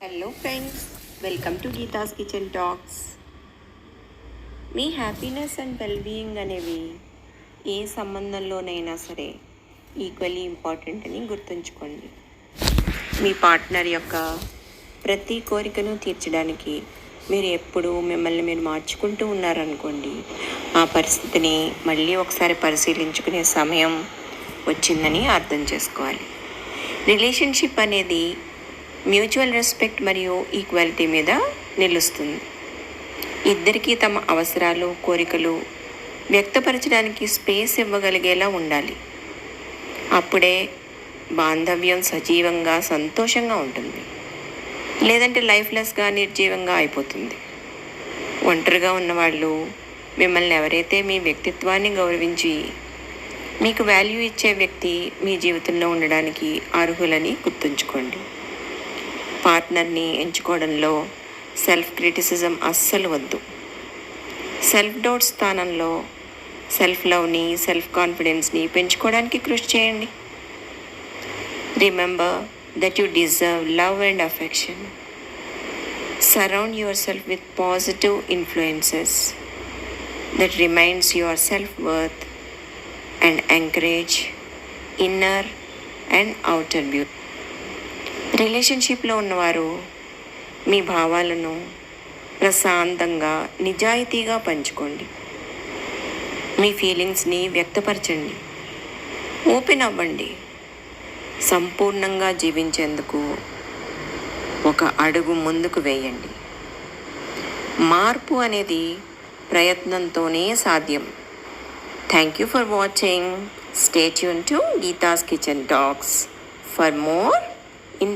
Hello friends welcome to Geetha's kitchen talks me happiness and wellbeing అనేవి ఏ సంబంధంలోనైనా సరే equally important అని గుర్తుంచుకోండి. మీ పార్ట్నర్ యొక్క ప్రతి కోరికను తీర్చడానికి మీరు ఎప్పుడూ మిమ్మల్ని మీరు మార్చుకుంటూ ఉన్నారనుకోండి. ఆ పరిస్థితిని మళ్ళీ ఒకసారి పరిశీలించుకునే సమయం వచ్చిందని అర్థం చేసుకోవాలి. రిలేషన్షిప్ అనేది మ్యూచువల్ రెస్పెక్ట్ మరియు ఈక్వాలిటీ మీద నిలుస్తుంది. ఇద్దరికీ తమ అవసరాలు కోరికలు వ్యక్తపరచడానికి స్పేస్ ఇవ్వగలిగేలా ఉండాలి. అప్పుడే బాంధవ్యం సజీవంగా సంతోషంగా ఉంటుంది. లేదంటే లైఫ్లెస్గా నిర్జీవంగా అయిపోతుంది. ఒంటరిగా ఉన్నవాళ్ళు మిమ్మల్ని ఎవరైతే మీ వ్యక్తిత్వాన్ని గౌరవించి మీకు వాల్యూ ఇచ్చే వ్యక్తి మీ జీవితంలో ఉండడానికి అర్హులని గుర్తుంచుకోండి. పార్ట్నర్ని ఎంచుకోవడంలో సెల్ఫ్ క్రిటిసిజం అస్సలు వద్దు. సెల్ఫ్ డౌట్ స్థానంలో సెల్ఫ్ లవ్ని సెల్ఫ్ కాన్ఫిడెన్స్ని పెంచుకోవడానికి కృషి చేయండి. Remember that you deserve love and affection surround yourself with positive influences that reminds your self worth and encourage inner and outer beauty రిలేషన్షిప్లో ఉన్నవారు మీ భావాలను ప్రశాంతంగా నిజాయితీగా పంచుకోండి. మీ ఫీలింగ్స్ని వ్యక్తపరచండి. ఓపెన్ అవ్వండి. సంపూర్ణంగా జీవించేందుకు ఒక అడుగు ముందుకు వేయండి. మార్పు అనేది ప్రయత్నంతోనే సాధ్యం. Thank you for watching. Stay tuned to Geetha's kitchen talks. For more in